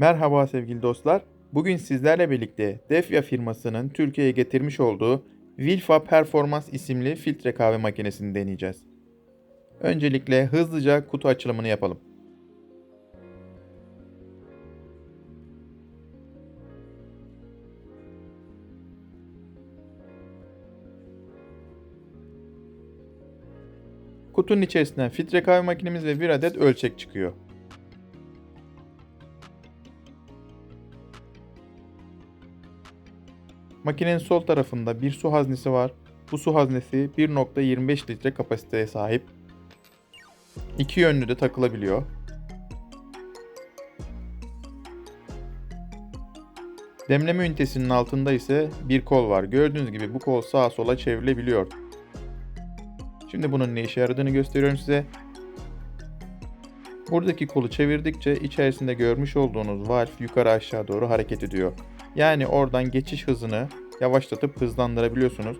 Merhaba sevgili dostlar. Bugün sizlerle birlikte Defya firmasının Türkiye'ye getirmiş olduğu Wilfa Performans isimli filtre kahve makinesini deneyeceğiz. Öncelikle hızlıca kutu açılımını yapalım. Kutunun içerisinden filtre kahve makinemiz ve bir adet ölçek çıkıyor. Makinenin sol tarafında bir su haznesi var. Bu su haznesi 1.25 litre kapasiteye sahip. İki yönlü de takılabiliyor. Demleme ünitesinin altında ise bir kol var. Gördüğünüz gibi bu kol sağa sola çevrilebiliyor. Şimdi bunun ne işe yaradığını gösteriyorum size. Buradaki kolu çevirdikçe içerisinde görmüş olduğunuz valf yukarı aşağı doğru hareket ediyor. Yani oradan geçiş hızını yavaşlatıp hızlandırabiliyorsunuz.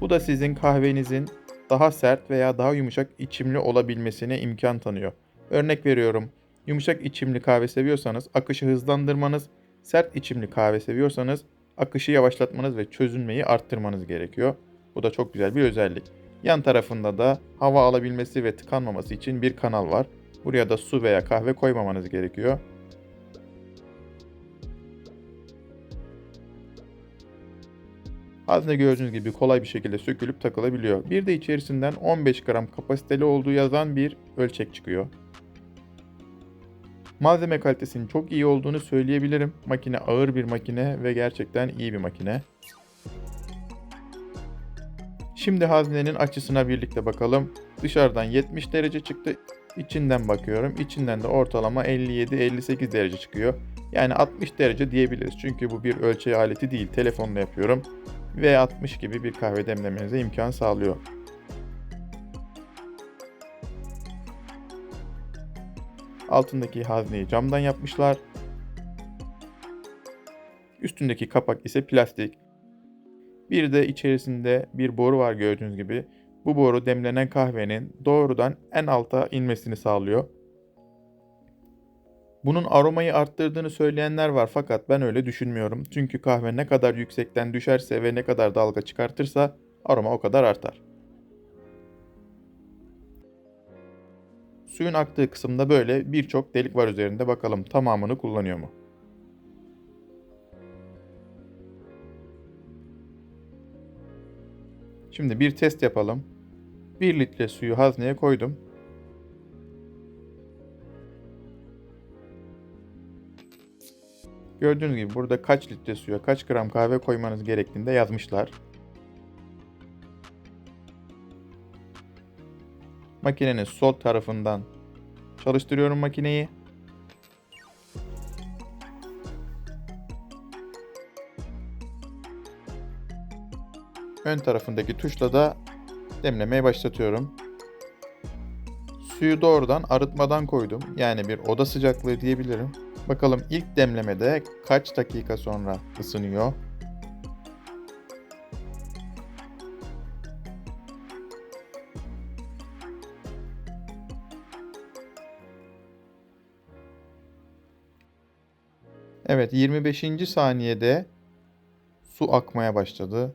Bu da sizin kahvenizin daha sert veya daha yumuşak içimli olabilmesine imkan tanıyor. Örnek veriyorum. Yumuşak içimli kahve seviyorsanız akışı hızlandırmanız, sert içimli kahve seviyorsanız akışı yavaşlatmanız ve çözünmeyi arttırmanız gerekiyor. Bu da çok güzel bir özellik. Yan tarafında da hava alabilmesi ve tıkanmaması için bir kanal var. Buraya da su veya kahve koymamanız gerekiyor. Hazne gördüğünüz gibi kolay bir şekilde sökülüp takılabiliyor. Bir de içerisinden 15 gram kapasiteli olduğu yazan bir ölçek çıkıyor. Malzeme kalitesinin çok iyi olduğunu söyleyebilirim. Makine ağır bir makine ve gerçekten iyi bir makine. Şimdi haznenin açısına birlikte bakalım. Dışarıdan 70 derece çıktı. İçinden bakıyorum. İçinden de ortalama 57-58 derece çıkıyor. Yani 60 derece diyebiliriz. Çünkü bu bir ölçeği aleti değil. Telefonla yapıyorum. Ve 60 gibi bir kahve demlemenize imkan sağlıyor. Altındaki hazneyi camdan yapmışlar. Üstündeki kapak ise plastik. Bir de içerisinde bir boru var gördüğünüz gibi. Bu boru demlenen kahvenin doğrudan en alta inmesini sağlıyor. Bunun aromayı arttırdığını söyleyenler var fakat ben öyle düşünmüyorum. Çünkü kahve ne kadar yüksekten düşerse ve ne kadar dalga çıkartırsa aroma o kadar artar. Suyun aktığı kısımda böyle birçok delik var üzerinde bakalım tamamını kullanıyor mu? Şimdi bir test yapalım. 1 litre suyu hazneye koydum. Gördüğünüz gibi burada kaç litre suya kaç gram kahve koymanız gerektiğini de yazmışlar. Makinenin sol tarafından çalıştırıyorum makineyi. Ön tarafındaki tuşla da demlemeye başlatıyorum. Suyu doğrudan arıtmadan koydum. Yani bir oda sıcaklığı diyebilirim. Bakalım ilk demlemede kaç dakika sonra ısınıyor? Evet 25. saniyede su akmaya başladı.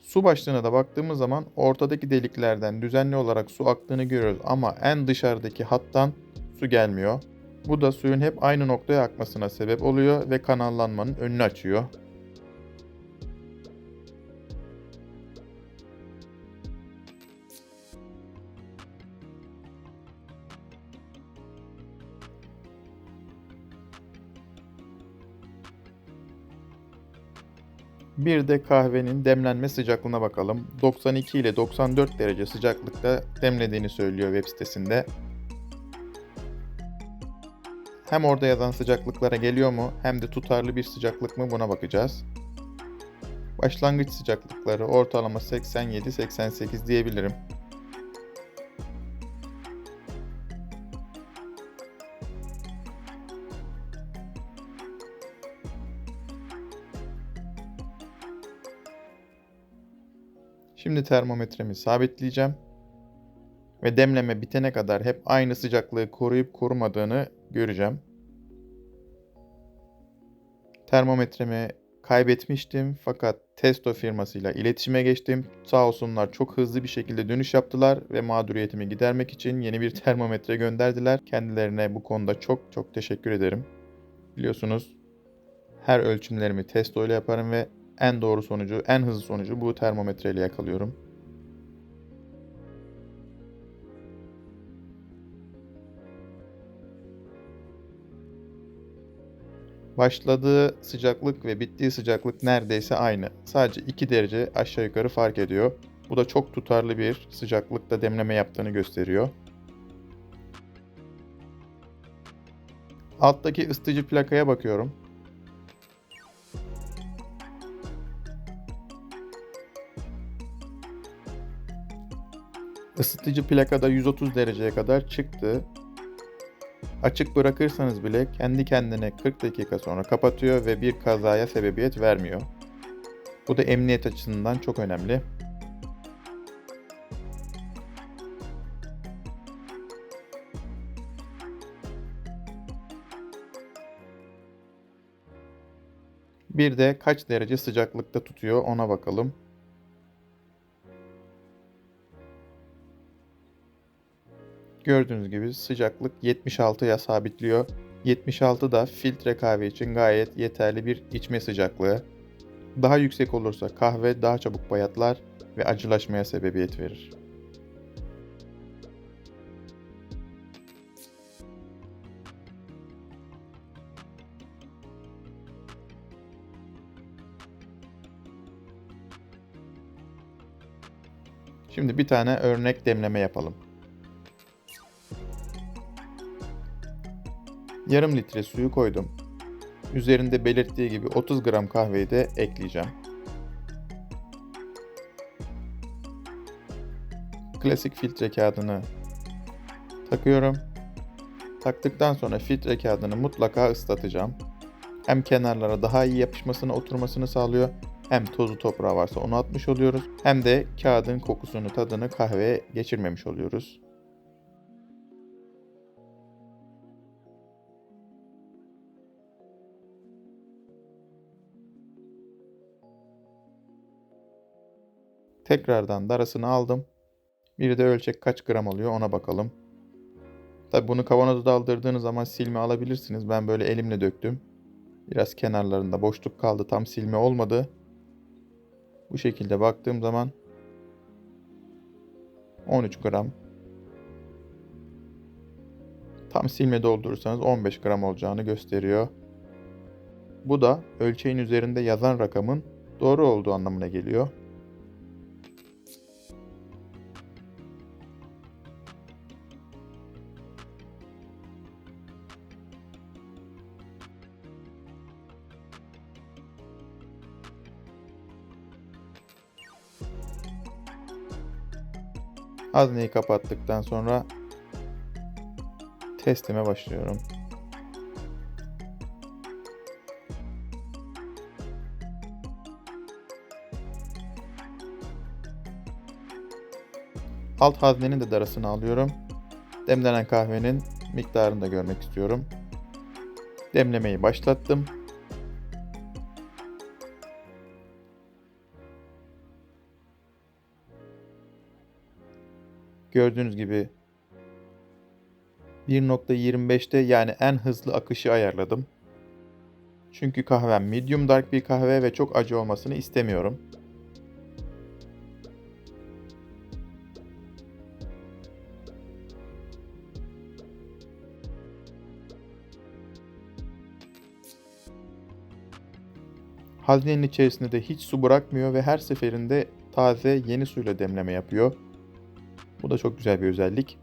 Su başlığına da baktığımız zaman ortadaki deliklerden düzenli olarak su aktığını görüyoruz ama en dışarıdaki hattan su gelmiyor. Bu da suyun hep aynı noktaya akmasına sebep oluyor ve kanallanmanın önünü açıyor. Bir de kahvenin demlenme sıcaklığına bakalım. 92 ile 94 derece sıcaklıkta demlediğini söylüyor web sitesinde. Hem orada yazan sıcaklıklara geliyor mu hem de tutarlı bir sıcaklık mı buna bakacağız. Başlangıç sıcaklıkları ortalama 87-88 diyebilirim. Şimdi termometremi sabitleyeceğim. Ve demleme bitene kadar hep aynı sıcaklığı koruyup korumadığını göreceğim. Termometremi kaybetmiştim fakat Testo firmasıyla iletişime geçtim. Sağ olsunlar çok hızlı bir şekilde dönüş yaptılar ve mağduriyetimi gidermek için yeni bir termometre gönderdiler. Kendilerine bu konuda çok çok teşekkür ederim. Biliyorsunuz her ölçümlerimi Testo ile yaparım ve en doğru sonucu, en hızlı sonucu bu termometreyle yakalıyorum. Başladığı sıcaklık ve bittiği sıcaklık neredeyse aynı. Sadece 2 derece aşağı yukarı fark ediyor. Bu da çok tutarlı bir sıcaklıkta demleme yaptığını gösteriyor. Alttaki ısıtıcı plakaya bakıyorum. Isıtıcı plakada 130 dereceye kadar çıktı. Açık bırakırsanız bile kendi kendine 40 dakika sonra kapatıyor ve bir kazaya sebebiyet vermiyor. Bu da emniyet açısından çok önemli. Bir de kaç derece sıcaklıkta tutuyor ona bakalım. Gördüğünüz gibi sıcaklık 76'ya sabitliyor. 76 da filtre kahve için gayet yeterli bir içme sıcaklığı. Daha yüksek olursa kahve daha çabuk bayatlar ve acılaşmaya sebebiyet verir. Şimdi bir tane örnek demleme yapalım. Yarım litre suyu koydum. Üzerinde belirttiği gibi 30 gram kahveyi de ekleyeceğim. Klasik filtre kağıdını takıyorum. Taktıktan sonra filtre kağıdını mutlaka ıslatacağım. Hem kenarlara daha iyi yapışmasını oturmasını sağlıyor hem tozu toprağı varsa onu atmış oluyoruz. Hem de kağıdın kokusunu tadını kahveye geçirmemiş oluyoruz. Tekrardan darasını aldım. Bir de ölçek kaç gram oluyor ona bakalım. Tabi bunu kavanoza daldırdığınız zaman silme alabilirsiniz. Ben böyle elimle döktüm. Biraz kenarlarında boşluk kaldı. Tam silme olmadı. Bu şekilde baktığım zaman 13 gram. Tam silme doldurursanız 15 gram olacağını gösteriyor. Bu da ölçeğin üzerinde yazan rakamın doğru olduğu anlamına geliyor. Hazneyi kapattıktan sonra testime başlıyorum. Alt haznenin de darasını alıyorum. Demlenen kahvenin miktarını da görmek istiyorum. Demlemeyi başlattım. Gördüğünüz gibi 1.25'te yani en hızlı akışı ayarladım. Çünkü kahvem medium dark bir kahve ve çok acı olmasını istemiyorum. Haznenin içerisinde de hiç su bırakmıyor ve her seferinde taze yeni suyla demleme yapıyor. Bu da çok güzel bir özellik.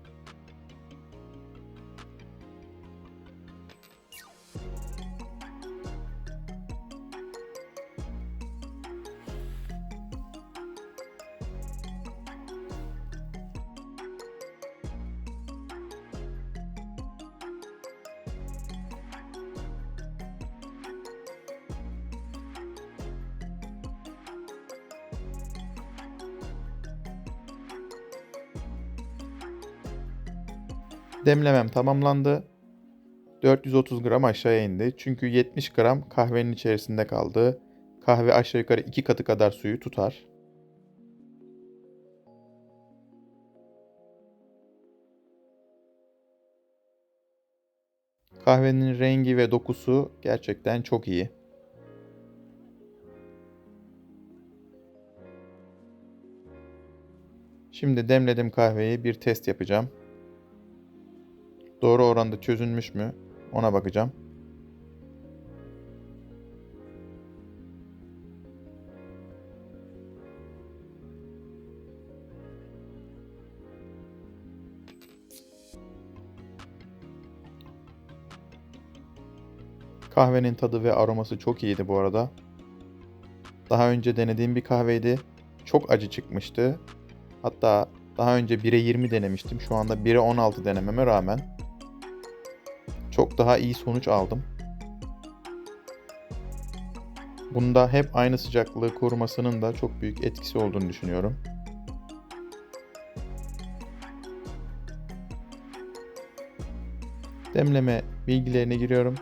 Demlemem tamamlandı. 430 gram aşağıya indi. Çünkü 70 gram kahvenin içerisinde kaldı. Kahve aşağı yukarı 2 katı kadar suyu tutar. Kahvenin rengi ve dokusu gerçekten çok iyi. Şimdi demledim kahveyi bir test yapacağım. Doğru oranda çözünmüş mü? Ona bakacağım. Kahvenin tadı ve aroması çok iyiydi bu arada. Daha önce denediğim bir kahveydi. Çok acı çıkmıştı. Hatta daha önce 1'e 20 denemiştim. Şu anda 1'e 16 denememe rağmen çok daha iyi sonuç aldım. Bunda hep aynı sıcaklığı korumasının da çok büyük etkisi olduğunu düşünüyorum. Demleme bilgilerine giriyorum.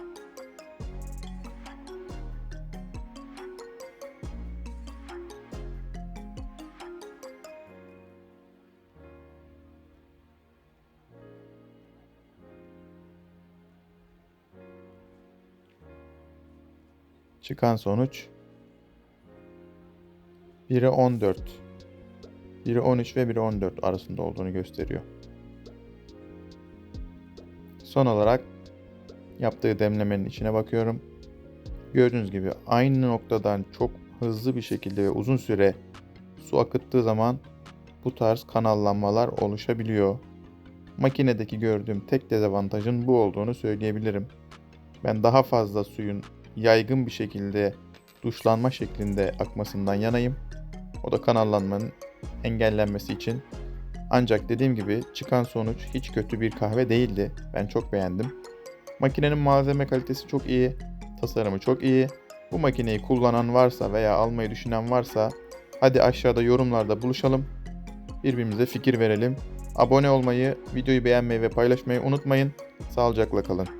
Çıkan sonuç 1'e 14, 1'e 13 ve 1'e 14 arasında olduğunu gösteriyor. Son olarak yaptığı demlemenin içine bakıyorum. Gördüğünüz gibi aynı noktadan çok hızlı bir şekilde ve uzun süre su akıttığı zaman bu tarz kanallanmalar oluşabiliyor. Makinedeki gördüğüm tek dezavantajın bu olduğunu söyleyebilirim. Ben daha fazla suyun yaygın bir şekilde duşlanma şeklinde akmasından yanayım. O da kanallanmanın engellenmesi için. Ancak dediğim gibi çıkan sonuç hiç kötü bir kahve değildi. Ben çok beğendim. Makinenin malzeme kalitesi çok iyi, tasarımı çok iyi. Bu makineyi kullanan varsa veya almayı düşünen varsa hadi aşağıda yorumlarda buluşalım. Birbirimize fikir verelim. Abone olmayı, videoyu beğenmeyi ve paylaşmayı unutmayın. Sağlıcakla kalın.